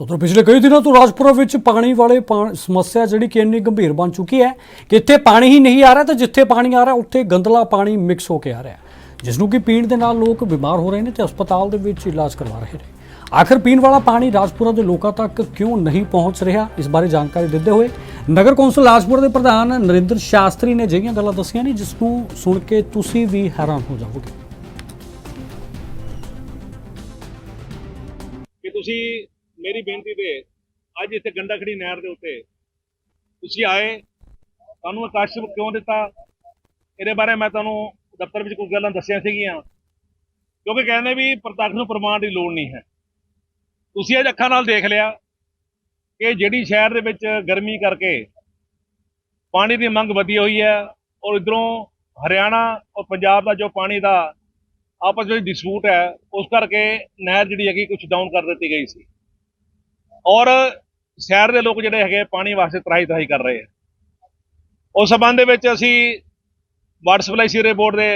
ਤਾਂ ਪਿਛਲੇ ਕਈ ਦਿਨਾਂ ਤੋਂ ਰਾਜਪੁਰਾ ਵਿੱਚ ਪਾਣੀ ਵਾਲੇ ਪਾ- ਸਮੱਸਿਆ ਜਿਹੜੀ ਕਿ ਇੰਨੀ ਗੰਭੀਰ ਬਣ ਚੁੱਕੀ ਹੈ ਕਿ ਇੱਥੇ ਪਾਣੀ ਹੀ ਨਹੀਂ ਆ ਰਿਹਾ ਤੇ ਜਿੱਥੇ ਪਾਣੀ ਆ ਰਿਹਾ, ਉੱਥੇ ਗੰਦਲਾ ਪਾਣੀ ਮਿਕਸ ਹੋ ਕੇ ਆ ਰਿਹਾ ਜਿਸ ਨੂੰ ਕਿ ਪੀਣ ਦੇ ਨਾਲ ਲੋਕ ਬਿਮਾਰ ਹੋ ਰਹੇ ਨੇ ਤੇ ਹਸਪਤਾਲ ਦੇ ਵਿੱਚ ਇਲਾਜ ਕਰਵਾ ਰਹੇ ਨੇ। ਆਖਰ ਪੀਣ ਵਾਲਾ ਪਾਣੀ ਰਾਜਪੁਰਾ ਦੇ ਲੋਕਾਂ ਤੱਕ ਕਿਉਂ ਨਹੀਂ ਪਹੁੰਚ ਰਿਹਾ, ਇਸ ਬਾਰੇ ਜਾਣਕਾਰੀ ਦਿੰਦੇ ਹੋਏ ਨਗਰ ਕੌਂਸਲ ਰਾਜਪੁਰਾ ਦੇ ਪ੍ਰਧਾਨ ਨਰਿੰਦਰ ਸ਼ਾਸਤਰੀ ਨੇ ਅਜਿਹੀਆਂ ਗੱਲਾਂ ਦੱਸੀਆਂ ਨੇ, ਜਿਸ ਨੂੰ ਸੁਣ ਕੇ ਤੁਸੀਂ ਵੀ ਹੈਰਾਨ ਹੋ ਜਾਵੋਗੇ। ਕਿ ਤੁਸੀਂ ਮੇਰੀ ਬੇਨਤੀ ਤੇ ਅੱਜ ਇੱਥੇ ਗੰਡਾਖੜੀ ਨਹਿਰ ਦੇ ਉੱਤੇ ਤੁਸੀਂ ਆਏ ਤੁਹਾਨੂੰ ਆਕਾਸ਼ ਕਿਉਂ ਦਿੱਤਾ? ਇਹਦੇ ਬਾਰੇ ਮੈਂ ਤੁਹਾਨੂੰ ਦਫ਼ਤਰ ਵਿੱਚ ਕੁਝ ਗੱਲਾਂ ਦੱਸੀਆਂ ਸੀਗੀਆਂ, ਕਿਉਂਕਿ ਕਹਿੰਦੇ ਵੀ ਪ੍ਰਤੱਖ ਨੂੰ ਪ੍ਰਮਾਣ ਦੀ ਲੋੜ ਨਹੀਂ ਹੈ। ਤੁਸੀਂ ਅੱਜ ਅੱਖਾਂ ਨਾਲ ਦੇਖ ਲਿਆ ਕਿ ਜਿਹੜੀ ਸ਼ਹਿਰ ਦੇ ਵਿੱਚ ਗਰਮੀ ਕਰਕੇ ਪਾਣੀ ਦੀ ਮੰਗ ਵਧੀ ਹੋਈ ਹੈ ਔਰ ਇਧਰੋਂ ਹਰਿਆਣਾ ਔਰ ਪੰਜਾਬ ਦਾ ਜੋ ਪਾਣੀ ਦਾ ਆਪਸ ਵਿੱਚ ਡਿਸਪਿਊਟ ਹੈ, ਉਸ ਕਰਕੇ ਨਹਿਰ ਜਿਹੜੀ ਹੈਗੀ ਕੁਝ ਡਾਊਨ ਕਰ ਦਿੱਤੀ ਗਈ ਸੀ। ਔਰ ਸ਼ਹਿਰ ਦੇ ਲੋਕ ਜਿਹੜੇ ਹੈਗੇ ਪਾਣੀ ਵਾਸਤੇ ਤਰਾਈ ਤਰਾਈ ਕਰ ਰਹੇ ਆ। ਉਸ ਸਬੰਧ ਦੇ ਵਿੱਚ ਅਸੀਂ ਵਾਟਰ ਸਪਲਾਈ ਸੀਰੇ ਬੋਰਡ ਦੇ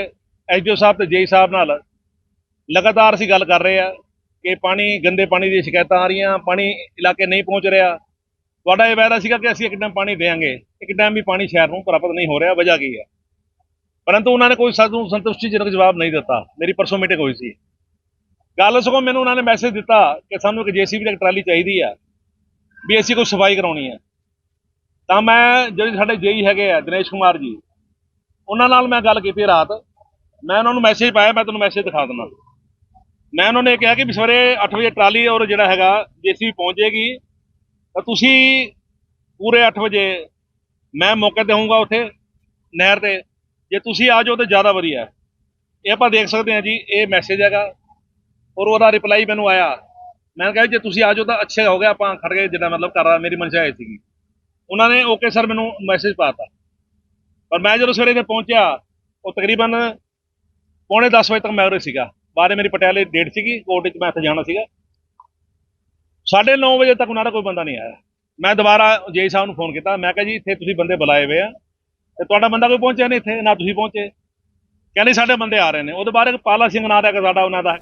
ਐਸਡੀਓ ਸਾਹਿਬ ਤੇ ਜੇਈ ਸਾਹਿਬ ਨਾਲ ਲਗਾਤਾਰ ਅਸੀਂ ਗੱਲ ਕਰ ਰਹੇ ਆ ਕਿ ਪਾਣੀ, ਗੰਦੇ ਪਾਣੀ ਦੀ ਸ਼ਿਕਾਇਤਾਂ ਆ ਰਹੀਆਂ, ਪਾਣੀ ਇਲਾਕੇ ਨਹੀਂ ਪਹੁੰਚ ਰਿਹਾ। ਤੁਹਾਡਾ ਇਹ ਵਾਅਦਾ ਸੀਗਾ ਕਿ ਅਸੀਂ ਇੱਕ ਟਾਈਮ ਪਾਣੀ ਦੇਵਾਂਗੇ, ਇੱਕ ਟਾਈਮ ਵੀ ਪਾਣੀ ਸ਼ਹਿਰ ਨੂੰ ਪ੍ਰਾਪਤ ਨਹੀਂ ਹੋ ਰਿਹਾ, ਵਜ੍ਹਾ ਕੀ ਹੈ ਪਰੰਤੂ ਉਹਨਾਂ ਨੇ ਕੋਈ ਸਾਨੂੰ ਸੰਤੁਸ਼ਟੀਜਨਕ ਜਵਾਬ ਨਹੀਂ ਦਿੱਤਾ। ਮੇਰੀ ਪਰਸੋਂ ਮੀਟਿੰਗ ਹੋਈ ਸੀ। ਗੱਲ ਸਗੋਂ ਮੈਨੂੰ ਉਹਨਾਂ ਨੇ ਮੈਸੇਜ ਦਿੱਤਾ ਕਿ ਸਾਨੂੰ ਇੱਕ ਜੀਸੀਬੀ ਦੀ ਇੱਕ ਟਰਾਲੀ ਚਾਹੀਦੀ ਆ, ਵੀ ਅਸੀਂ ਕੋਈ ਸਫ਼ਾਈ ਕਰਾਉਣੀ ਹੈ ਤਾਂ ਮੈਂ ਜਿਹੜੇ ਸਾਡੇ ਜੇਈ ਹੈਗੇ ਆ, ਦਿਨੇਸ਼ ਕੁਮਾਰ ਜੀ, ਉਹਨਾਂ ਨਾਲ ਮੈਂ ਗੱਲ ਕੀਤੀ ਰਾਤ। ਮੈਂ ਉਹਨਾਂ ਨੂੰ ਮੈਸੇਜ ਪਾਇਆ, ਮੈਂ ਤੁਹਾਨੂੰ ਮੈਸੇਜ ਦਿਖਾ ਦਿੰਦਾ। ਮੈਂ ਉਹਨਾਂ ਨੇ ਕਿਹਾ ਕਿ ਵੀ ਸਵੇਰੇ 8 ਵਜੇ ਟਰਾਲੀ ਔਰ ਜਿਹੜਾ ਹੈਗਾ ਜੀਸੀਬੀ ਪਹੁੰਚ ਜਾਏਗੀ ਤਾਂ ਤੁਸੀਂ ਪੂਰੇ 8 ਵਜੇ, ਮੈਂ ਮੌਕੇ ਤੇ ਹੋਊਂਗਾ ਉੱਥੇ, ਨਹਿਰ ਤੇ। ਜੇ ਤੁਸੀਂ ਆ ਜਾਓ ਤਾਂ ਜ਼ਿਆਦਾ ਵਧੀਆ। ਇਹ ਆਪਾਂ ਦੇਖ ਸਕਦੇ ਹਾਂ ਜੀ, ਇਹ ਮੈਸੇਜ ਹੈਗਾ। ਔਰ ਉਹਦਾ ਰਿਪਲਾਈ ਮੈਨੂੰ ਆਇਆ। ਮੈਂ ਕਿਹਾ ਜੇ ਤੁਸੀਂ ਆ ਜਾਓ ਤਾਂ ਅੱਛਾ ਹੋ ਗਿਆ, ਆਪਾਂ ਖੜ ਗਏ, ਜਿੱਦਾਂ ਮਤਲਬ ਕਰ ਰਹਾ ਮੇਰੀ ਮਨਸ਼ਾ ਇਹ ਸੀਗੀ। ਉਹਨਾਂ ਨੇ ਓਕੇ ਸਰ ਮੈਨੂੰ ਮੈਸੇਜ ਪਾਤਾ ਪਰ ਮੈਂ ਜਦੋਂ ਸਵੇਰੇ ਤੇ ਪਹੁੰਚਿਆ, ਉਹ ਤਕਰੀਬਨ ਪੌਣੇ 10 ਵਜੇ ਤੱਕ ਮੈਂ ਉਰੇ ਸੀਗਾ। ਬਾਅਦ ਮੇਰੀ ਪਟਿਆਲੇ ਡੇਟ ਸੀਗੀ ਕੋਰਟ ਵਿੱਚ ਮੈਂ ਇੱਥੇ ਜਾਣਾ ਸੀਗਾ। 9:30 ਵਜੇ ਤੱਕ ਉਹਨਾਂ ਦਾ ਕੋਈ ਬੰਦਾ ਨਹੀਂ ਆਇਆ। ਮੈਂ ਦੁਬਾਰਾ ਜੇਈ ਸਾਹਿਬ ਨੂੰ ਫੋਨ ਕੀਤਾ। ਮੈਂ ਕਿਹਾ ਜੀ, ਇੱਥੇ ਤੁਸੀਂ ਬੰਦੇ ਬੁਲਾਏ ਹੋਏ ਆ ਤੇ ਤੁਹਾਡਾ ਬੰਦਾ ਕੋਈ ਪਹੁੰਚਿਆ ਨਹੀਂ ਇੱਥੇ, ਨਾ ਤੁਸੀਂ ਪਹੁੰਚੇ। ਕਹਿੰਦੇ ਸਾਡੇ ਬੰਦੇ ਆ ਰਹੇ ਨੇ। ਉਹਦੇ ਬਾਅਦ ਇੱਕ ਪਾਲਾ ਸਿੰਘ ਨਾਂ ਦਾ ਇੱਕ ਸਾਡਾ ਉਹਨਾਂ ਦਾ